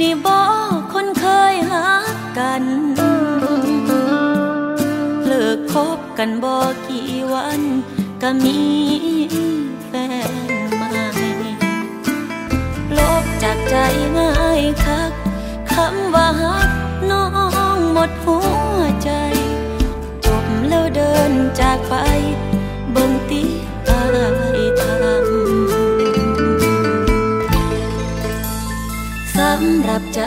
นี่บอกคนเคยหักกัน เลิกคบกันบอกี่วันก็มีแฟนใหม่ลบจากใจง่ายคักคำว่าหักน้องหมดหัวใจ จบแล้วเดินจากไปเบิ่งตีอา ใจ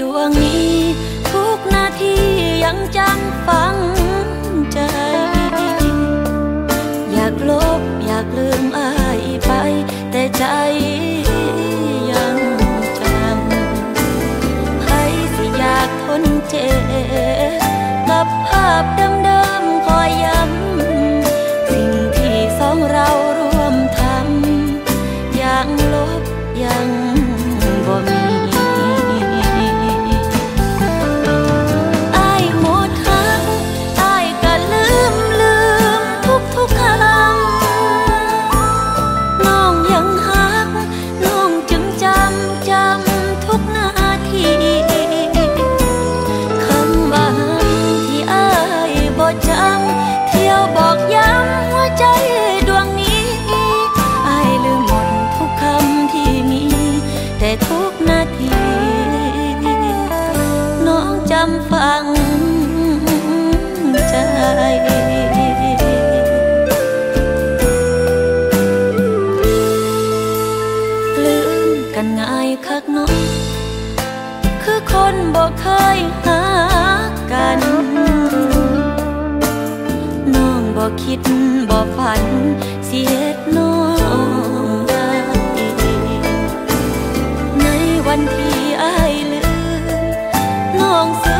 ดวงนี้ ทุกนาทียังจำฝัง กันง่ายคักเนาะคือคนบอกเคยหากันน้องบอกคิดบอกฝันเสียดน้องในวันที่อายลืมน้องเพร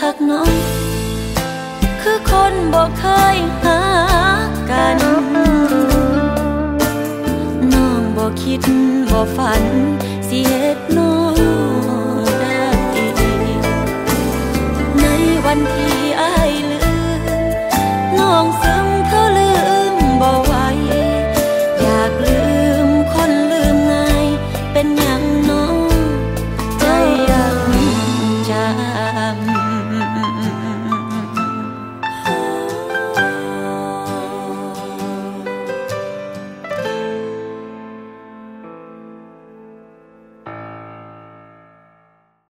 คักน้องคือคนบอกเคยหากันน้องบอกคิดบอกฝันเสียดน้องได้ในวันที่